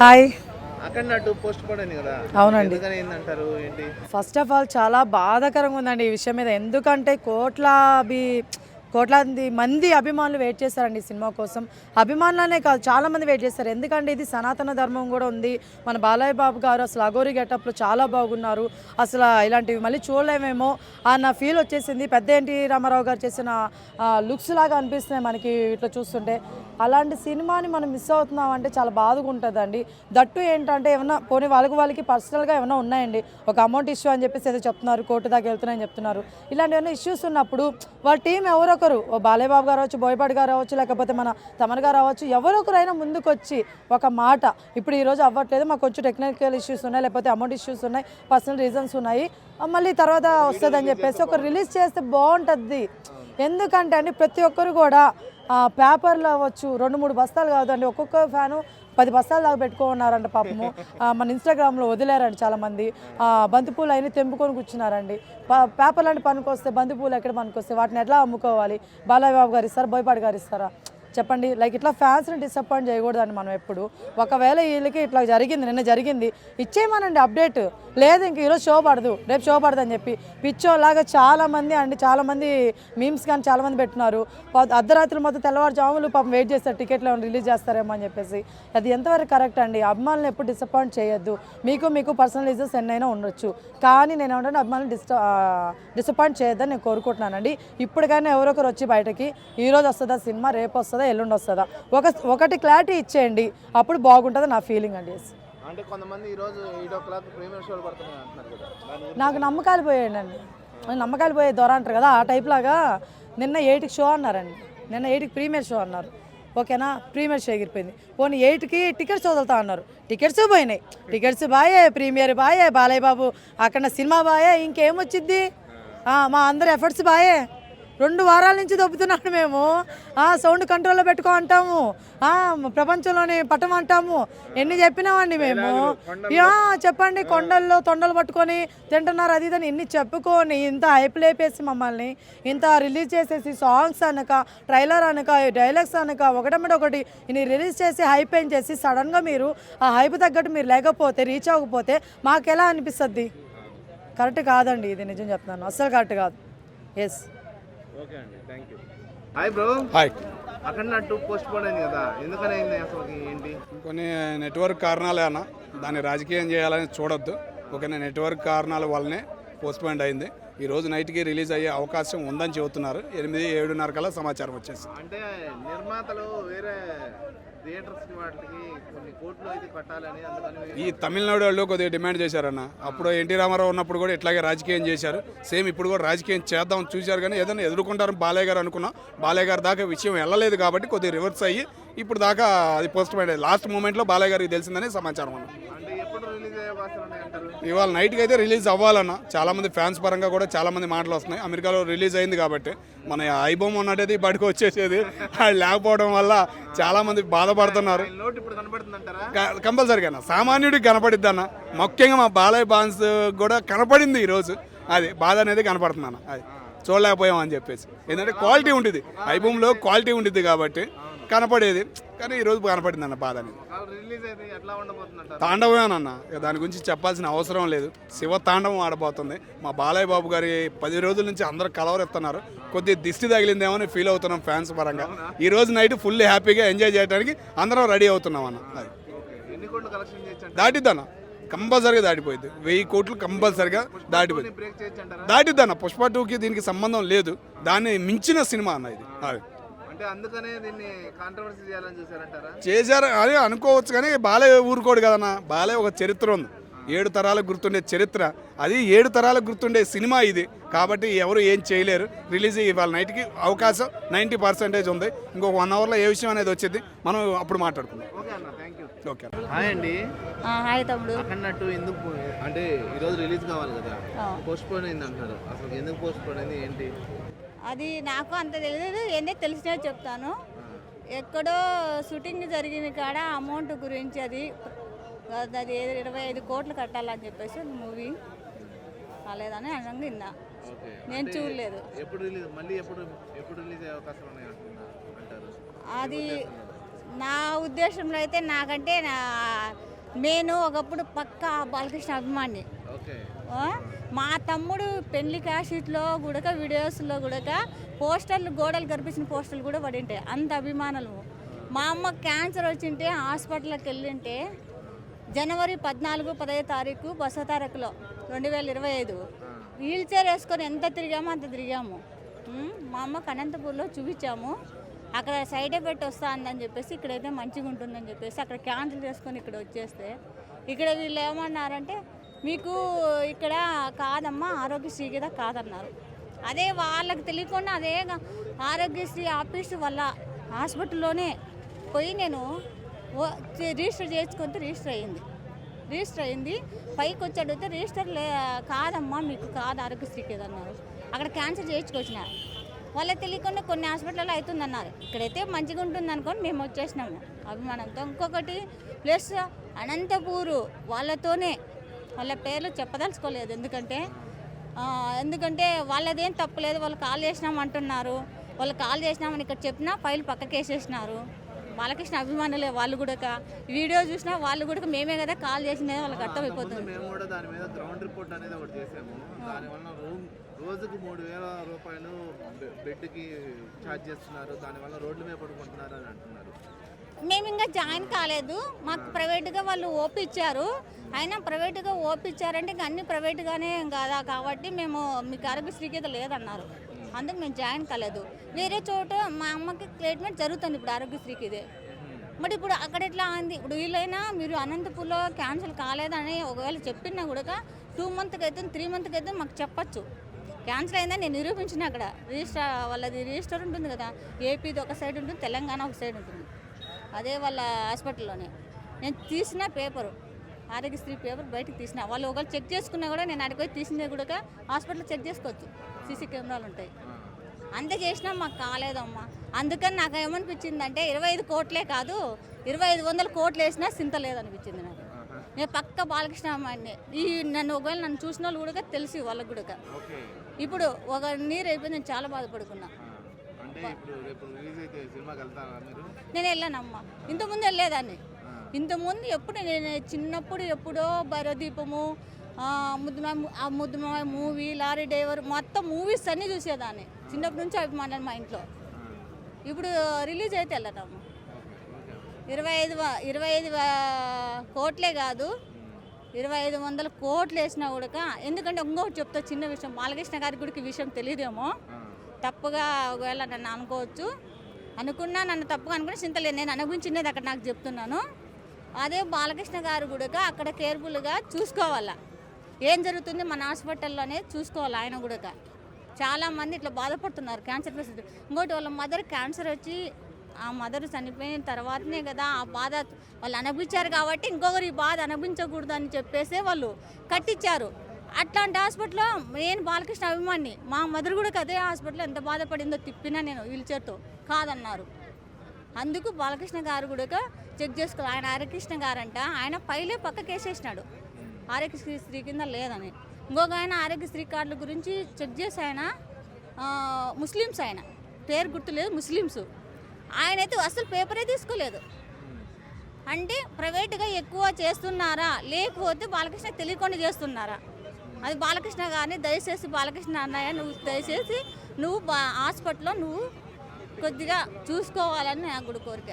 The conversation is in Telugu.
హాయ్ అవునండి. ఫస్ట్ ఆఫ్ ఆల్ చాలా బాధాకరంగా ఉందండి ఈ విషయం మీద. ఎందుకంటే కోట్లాది కోట్లాది మంది అభిమానులు వెయిట్ చేస్తారండి ఈ సినిమా కోసం. అభిమానులనే కాదు చాలా మంది వెయిట్ చేస్తారు. ఎందుకంటే ఇది సనాతన ధర్మం కూడా ఉంది. మన బాలయ్య బాబు గారు అసలు అగోరి గెటప్లో చాలా బాగున్నారు. అసలు ఇలాంటివి మళ్ళీ చూడలేమేమో అన్న ఫీల్ వచ్చేసింది. పెద్ద ఎన్టీ రామారావు గారు చేసిన లుక్స్ లాగా అనిపిస్తున్నాయి మనకి ఇట్లా చూస్తుంటే. అలాంటి సినిమాని మనం మిస్ అవుతున్నాం అంటే చాలా బాధగా ఉంటుందండి. దట్టు ఏంటంటే ఏమన్నా పోనీ వాళ్ళకి వాళ్ళకి పర్సనల్గా ఏమైనా ఉన్నాయండి? ఒక అమౌంట్ ఇష్యూ అని చెప్పేసి ఏదో చెప్తున్నారు కోర్టు దాకా వెళ్తున్నాయని చెప్తున్నారు. ఇలాంటి ఏమైనా ఇష్యూస్ ఉన్నప్పుడు వాళ్ళ టీం ఎవరొకరు ఓ బాలయ్య బాబు గారు అవచ్చు బోయపాటి గారు అవ్వచ్చు లేకపోతే మన తమన్ గారు అవ్వచ్చు ఎవరొకరైనా ముందుకు వచ్చి ఒక మాట ఇప్పుడు ఈరోజు అవ్వట్లేదు మాకు కొంచెం టెక్నికల్ ఇష్యూస్ ఉన్నాయి లేకపోతే అమౌంట్ ఇష్యూస్ ఉన్నాయి పర్సనల్ రీజన్స్ ఉన్నాయి మళ్ళీ తర్వాత వస్తుందని చెప్పేసి ఒక రిలీజ్ చేస్తే బాగుంటుంది. ఎందుకంటే అండి ప్రతి ఒక్కరు కూడా పేపర్లు అవ్వచ్చు రెండు మూడు బస్తాలు కాదండి ఒక్కొక్క ఫ్యాను పది బస్తాలు దాకా పెట్టుకున్నారంట పాపము. మన ఇన్స్టాగ్రామ్లో వదిలేరండి చాలామంది. బంతిపూలు అయినా తెంపుకొని కూర్చున్నారండి. ప- పేపర్లు అంటే పనికొస్తే బంతిపూలు ఎక్కడ పనికొస్తే వాటిని ఎట్లా అమ్ముకోవాలి? బాలయ్య బాబు గారు ఇస్తారా? బోయపాటి గారు ఇస్తారా? చెప్పండి. లైక్ ఇట్లా ఫ్యాన్స్ని డిసప్పాయింట్ చేయకూడదండి మనం ఎప్పుడు. ఒకవేళ వీళ్ళకి ఇట్లా జరిగింది నిన్న జరిగింది ఇచ్చేయమనండి అప్డేట్ లేదు ఇంక ఈరోజు షో పడదు. రేపు షో పడదు అని చెప్పి. పిచ్చోలాగా చాలామంది అండి చాలామంది మీమ్స్ కానీ చాలామంది పెట్టినారు అర్ధరాత్రి అర్ధరాత్రులు మొత్తం తెల్లవారుజాములు పాపం వెయిట్ చేస్తారు టికెట్లు ఏమైనా రిలీజ్ చేస్తారేమో అని చెప్పేసి. అది ఎంతవరకు కరెక్ట్ అండి? అభిమానులు ఎప్పుడు డిసప్పాయింట్ చేయొద్దు. మీకు మీకు పర్సనల్ ఇజెస్ ఎన్నైనా ఉండొచ్చు. కానీ నేను ఏమంటే అభిమానులు డిస్ట డిసప్పాయింట్ చేయొద్దని నేను కోరుకుంటున్నానండి. ఇప్పటికైనా ఎవరొకరు వచ్చి బయటకి ఈరోజు వస్తుందా సినిమా? రేపు వస్తుందా? ఎల్లుండి వస్తుందా? ఒక ఒకటి క్లారిటీ ఇచ్చేయండి. అప్పుడు బాగుంటుంది నా ఫీలింగ్ అండి. అంటే కొంతమంది ఈ రోజు ఎయిట్ ఓ క్లాక్ ప్రీమియర్ షోలు పడుతున్నాయి అంటున్నారు కదా. దాని గురించి నాకు నమ్మకాలు పోయాయండి. నమ్మకాలు పోయే దొర అంటారు కదా ఆ టైప్ లాగా నిన్న ఎయిట్కి షో అన్నారండి. నిన్న ఎయిట్కి ప్రీమియర్ షో అన్నారు. ఓకేనా? ప్రీమియర్ షో ఎగిరిపోయింది. పోనీ ఎయిట్కి టికెట్స్ వదులుతా అన్నారు. టికెట్స్ పోయినాయి. టికెట్స్ బాయే ప్రీమియర్ బాయే బాలయ్య బాబు అక్కడ సినిమా బాయే ఇంకేమొచ్చిద్ది మా అందరి ఎఫర్ట్స్ బాయే. రెండు వారాల నుంచి దొబ్బుతున్నాడు మేము. ఆ, సౌండ్ కంట్రోల్లో పెట్టుకో అంటాము. ఆ, ప్రపంచంలోని పట్టం అంటాము. ఎన్ని చెప్పినామండి మేము? యా చెప్పండి. కొండల్లో తొండలు పట్టుకొని తింటున్నారు అది ఇదని ఎన్ని చెప్పుకొని ఇంత హైప్ లేపేసి మమ్మల్ని ఇంత రిలీజ్ చేసేసి సాంగ్స్ అనక ట్రైలర్ అనక డైలాగ్స్ అనక ఒకటమిటి ఒకటి ఇన్ని రిలీజ్ చేసి హైప్ ఏం చేసి సడన్గా మీరు ఆ హైప్ తగ్గట్టు మీరు లేకపోతే రీచ్ అవ్వకపోతే మాకు ఎలా అనిపిస్తుంది? కరెక్ట్ కాదండి ఇది నిజం చెప్తున్నాను. అస్సలు కరెక్ట్ కాదు. ఎస్ ఓకే అండి thank you hi bro hi అక్కడ పోస్ట్ పోన్ అయింది కదా ఎందుకని అయింది అసలు ఏంటి? కొన్ని నెట్వర్క్ కారణాలే అన్న దాన్ని రాజకీయం చేయాలని చూడొద్దు. ఒక నెట్వర్క్ కారణాల వల్లనే పోస్ట్పోయింట్ అయింది. ఈ రోజు నైట్కి రిలీజ్ అయ్యే అవకాశం ఉందని చెబుతున్నారు. ఎనిమిది ఏడున్నర కల్లా సమాచారం వచ్చేసి అంటే నిర్మాతలు వేరే ఈ తమిళనాడు వాళ్ళు కొద్దిగా డిమాండ్ చేశారన్న. అప్పుడు ఎన్టీ రామారావు ఉన్నప్పుడు కూడా ఇట్లాగే రాజకీయం చేశారు. సేమ్ ఇప్పుడు కూడా రాజకీయం చేద్దాం చూశారు కానీ ఏదైనా ఎదుర్కొంటారు బాలయ్య గారు అనుకున్నాం బాలయ్య గారి దాకా విషయం వెళ్ళలేదు కాబట్టి కొద్దిగా రివర్స్ అయ్యి ఇప్పుడు దాకా అది పోస్ట్ పోయింట్ లాస్ట్ మూమెంట్లో బాలయ్య గారికి తెలిసిందని సమాచారం అన్న అంటే ఎప్పుడు రిలీజ్ అయ్యే అవకాశం ఉన్నాయి అంటారు ఇవాళ నైట్కి అయితే రిలీజ్ అవ్వాలన్న. చాలా మంది ఫ్యాన్స్ పరంగా కూడా చాలా మంది మాటలు వస్తున్నాయి. అమెరికాలో రిలీజ్ అయింది కాబట్టి. మన ఐబొమ్మ ఉన్నట్టయితే బడికి వచ్చేసేది. అది లేకపోవడం వల్ల చాలా మంది బాధపడుతున్నారు. కంపల్సరీగా అన్న. సామాన్యుడికి కనపడిద్ది అన్న. ముఖ్యంగా మా బాలయ్య బాన్స్ కూడా కనపడింది ఈరోజు అది బాధ అనేది కనపడుతుంది అన్న. అది చూడలేకపోయాం అని చెప్పేసి. ఎందుకంటే క్వాలిటీ ఉంటుంది ఐబొమ్లో క్వాలిటీ ఉంటుంది కాబట్టి. కనపడేది. కానీ ఈరోజు కనపడింది అన్న బాధ అనేది. తాండవమేనన్న ఇక దాని గురించి చెప్పాల్సిన అవసరం లేదు. శివ తాండవం ఆడబోతుంది. మా బాలయ్య బాబు గారి పది రోజుల నుంచి అందరూ కలవరెత్తున్నారు. కొద్ది దిష్టి తగిలిందేమో అని ఫీల్ అవుతున్నాం ఫ్యాన్స్ పరంగా. ఈ రోజు నైట్ ఫుల్ హ్యాపీగా ఎంజాయ్ చేయడానికి అందరం రెడీ అవుతున్నాం అన్న. అది. దాటిద్దన్న. కంపల్సరీగా దాటిపోయింది వెయ్యి కోట్లు కంపల్సరీగా దాటిపోయింది దాటిద్దన్న. పుష్ప టూకి దీనికి సంబంధం లేదు. దాన్ని మించిన సినిమా అన్న ఇది. అంటే అందుకనే దీన్ని కాంట్రవర్సీ చేయాలని చూసారంటారా చేశారు అని అనుకోవచ్చు కానీ బాలయ్య ఊరుకోడు కదన్న. బాలయ్య ఒక చరిత్ర ఉంది. ఏడు తరాలకు గుర్తుండే చరిత్ర. అది ఏడు తరాలకు గుర్తుండే సినిమా ఇది. కాబట్టి ఎవరు ఏం చేయలేరు. రిలీజ్ ఇవాళ నైట్కి అవకాశం నైంటీ పర్సెంటేజ్ ఉంది. ఇంకొక వన్ అవర్లో ఏ విషయం అనేది వచ్చింది మనం అప్పుడు మాట్లాడుకుందాం. ఓకే హాయ్ అండి. ఆ, హాయ్ తమ్ముడు. అక్కడన్నట్టు ఎందుకు అంటే ఈరోజు రిలీజ్ కావాలి కదా. పోస్ట్ పోన్ అయింది అంటారు. అసలు ఎందుకు పోస్ట్ పోన్ అయింది? ఏంటి? అది నాకు అంత తెలియదు ఏందో తెలిసినా చెప్తాను. ఎక్కడో షూటింగ్ జరిగిన కాడ అమౌంట్ గురించి అది అది ఇరవై ఐదు కోట్లు కట్టాలని చెప్పేసి మూవీ కాలేదని అనగా విన్నా నేను చూడలేదు. ఎప్పుడు రిలీజ్ మళ్ళీ ఎప్పుడు ఎప్పుడు రిలీజ్ అయ్యే అవకాశం ఉన్నాయి అంటున్నారు? అంటారు. అది నా ఉద్దేశంలో అయితే నాకంటే నా నేను ఒకప్పుడు పక్కా బాలకృష్ణ అభిమాని. మా తమ్ముడు పెళ్ళి క్యాషీట్లో కూడా వీడియోస్లో కూడా పోస్టర్లు గోడలు కనిపించిన పోస్టర్లు కూడా పడి ఉంటాయి అంత అభిమానులు. మా అమ్మ క్యాన్సర్ వచ్చింటే హాస్పిటల్కి వెళ్ళింటే జనవరి పద్నాలుగు పదహైదు తారీఖు బసో తారీఖులో రెండు వేల ఇరవై ఐదు. వీల్ చైర్ వేసుకొని ఎంత తిరిగామో అంత తిరిగాము. మా అమ్మకి అనంతపూర్లో చూపించాము. అక్కడ సైడ్ ఎఫెక్ట్ వస్తుందని చెప్పేసి ఇక్కడైతే మంచిగా ఉంటుందని చెప్పేసి అక్కడ క్యాన్సిల్ చేసుకొని ఇక్కడ వచ్చేస్తే ఇక్కడ వీళ్ళు ఏమన్నారంటే మీకు ఇక్కడ కాదమ్మా ఆరోగ్యశ్రీ కదా కాదన్నారు. అదే వాళ్ళకి తెలియకుండా అదే ఆరోగ్యశ్రీ ఆఫీసు వల్ల హాస్పిటల్లోనే పోయి నేను ఓ- రిజిస్టర్ చేసుకుంటే రిజిస్టర్ అయ్యింది. రిజిస్టర్ అయింది పైకి వచ్చి అడిగితే రిజిస్టర్ లే కాదమ్మా మీకు కాదు ఆరోగ్యశ్రీకి అన్నారు. అక్కడ క్యాన్సిల్ చేయించుకొచ్చినారు వాళ్ళకి తెలియకుండా కొన్ని హాస్పిటల్లో అవుతుందన్నారు. ఇక్కడైతే మంచిగా ఉంటుంది అనుకొని మేము వచ్చేసినాము. అభిమానంతో ఇంకొకటి ప్లస్ అనంతపూరు వాళ్ళతోనే వాళ్ళ పేర్లు చెప్పదలుచుకోలేదు. ఎందుకంటే ఎందుకంటే వాళ్ళదేం తప్పులేదు. వాళ్ళు కాల్ చేసినాం అంటున్నారు వాళ్ళు కాల్ చేసినామని ఇక్కడ చెప్పినా ఫైల్ పక్కకి వేసేసినారు బాలకృష్ణ అభిమానులే వాళ్ళు కూడా వీడియో చూసినా వాళ్ళు కూడా మేమే కదా కాల్ చేసిందే వాళ్ళకి అర్థమైపోతుంది. మేము కూడా దాని మీద గ్రౌండ్ రిపోర్ట్ అనేది ఒకటి చేసాము. దానివల్ల రూమ్ రోజుకు మూడు వేల రూపాయలు బెడ్కి ఛార్జ్ చేస్తున్నారు. దానివల్ల రోడ్ల మీద పడుకుంటున్నారు అని అంటున్నారు. మేము ఇంకా జాయిన్ కాలేదు. మాకు ప్రైవేట్గా వాళ్ళు ఓపి ఇచ్చారు. అయినా ప్రైవేట్గా ఓపి ఇచ్చారంటే ఇంకా అన్ని ప్రైవేట్గానే కదా? కాబట్టి మేము మీకు ఆరోగ్యశ్రీకి అయితే లేదన్నారు. అందుకు మేము జాయిన్ కాలేదు. వేరే చోట మా అమ్మకి ట్రీట్మెంట్ జరుగుతుంది ఇప్పుడు ఆరోగ్యశ్రీకి ఇదే. మరి ఇప్పుడు అక్కడ ఎట్లా ఉంది ఇప్పుడు వీళ్ళైనా మీరు అనంతపూర్లో క్యాన్సిల్ కాలేదని ఒకవేళ చెప్పినా కూడా టూ మంత్కి అయితే త్రీ మంత్కి అయితే మాకు చెప్పచ్చు. క్యాన్సిల్ అయిందని నేను నిరూపించిన అక్కడ. రిజిస్టర్ వాళ్ళది రిజిస్టర్ ఉంటుంది కదా ఏపీది ఒక సైడ్ ఉంటుంది తెలంగాణ ఒక సైడ్ ఉంటుంది. అదే వాళ్ళ హాస్పిటల్లోనే నేను తీసిన పేపరు ఆరోగ్యశ్రీ పేపర్ బయటకు తీసిన. వాళ్ళు ఒకవేళ చెక్ చేసుకున్నా కూడా నేను అడిగిపోయి తీసిందే కూడా హాస్పిటల్లో చెక్ చేసుకోవచ్చు. సీసీ కెమెరాలు ఉంటాయి. అంత చేసినా మాకు కాలేదమ్మా. అందుకని నాకు ఏమనిపించిందంటే ఇరవై ఐదు కోట్లే కాదు ఇరవై ఐదు వందల కోట్లు వేసినా సింత లేదనిపించింది నాకు. నేను పక్క బాలకృష్ణ అమ్మాయిని ఈ నన్ను ఒకవేళ నన్ను చూసిన వాళ్ళు కూడా తెలిసి వాళ్ళకి కూడా. ఇప్పుడు ఒక నీరు అయిపోయి నేను చాలా బాధపడుకున్నా. నేను వెళ్ళానమ్మా. ఇంతకుముందు వెళ్ళేదాన్ని. ఇంతకుముందు ఎప్పుడు నేను చిన్నప్పుడు ఎప్పుడో భైరదీపము ఆ, ముద్దుమ ఆ మూవీ లారీ డ్రైవర్ మొత్తం మూవీస్ అన్నీ చూసేదాన్ని. చిన్నప్పటి నుంచి అభిమానం మా ఇంట్లో. ఇప్పుడు రిలీజ్ అయితే వెళ్ళానమ్మా ఇరవై ఐదు వ- ఇరవై ఐదు కోట్లే కాదు. ఇరవై ఐదు వందల కోట్లు వేసినా కూడా ఎందుకంటే ఇంకొకటి చెప్తా చిన్న విషయం. బాలకృష్ణ గారి గుడికి విషయం తెలియదేమో తప్పుగా ఒకవేళ నన్ను అనుకోవచ్చు. అనుకున్నా నన్ను తప్పుగా అనుకుని చింతలేదు. నేను అనుభవించినది అక్కడ నాకు చెప్తున్నాను. అదే బాలకృష్ణ గారు కూడా అక్కడ కేర్ఫుల్గా చూసుకోవాలా. ఏం జరుగుతుంది? మన హాస్పిటల్లోనే చూసుకోవాలి ఆయన కూడా చాలామంది ఇట్లా బాధపడుతున్నారు క్యాన్సర్ పేషెంట్. ఇంకోటి వాళ్ళ మదర్ క్యాన్సర్ వచ్చి ఆ మదర్ చనిపోయిన తర్వాతనే కదా ఆ బాధ వాళ్ళు అనుభవించారు కాబట్టి ఇంకొకరు ఈ బాధ అనుభవించకూడదు అని చెప్పేసే వాళ్ళు కట్టించారు అట్లాంటి హాస్పిటల్లో నేను బాలకృష్ణ అభిమాని. మా మదర్ కూడా అదే హాస్పిటల్లో ఎంత బాధపడిందో తిప్పినా నేను వీల్చర్తో కాదన్నారు. అందుకు బాలకృష్ణ గారు కూడా చెక్ చేసుకోవాలి. ఆయన హరికృష్ణ గారంట. ఆయన పైలే పక్కకి వేసేసినాడు ఆరోగ్యశ్రీ స్త్రీ కింద లేదని. ఇంకొక ఆయన ఆరోగ్యశ్రీ కార్డుల గురించి చెక్ చేసి ఆయన ముస్లిమ్స్ ఆయన. పేరు గుర్తులేదు ముస్లిమ్స్. ఆయన అయితే అసలు పేపరే తీసుకోలేదు. అంటే ప్రైవేట్గా ఎక్కువ చేస్తున్నారా? లేకపోతే బాలకృష్ణ తెలియకుండా చేస్తున్నారా? అది బాలకృష్ణ గారిని దయచేసి బాలకృష్ణ అన్నయ్య నువ్వు దయచేసి నువ్వు హాస్పిటల్లో నువ్వు కొద్దిగా చూసుకోవాలని నా కూడా కోరిక.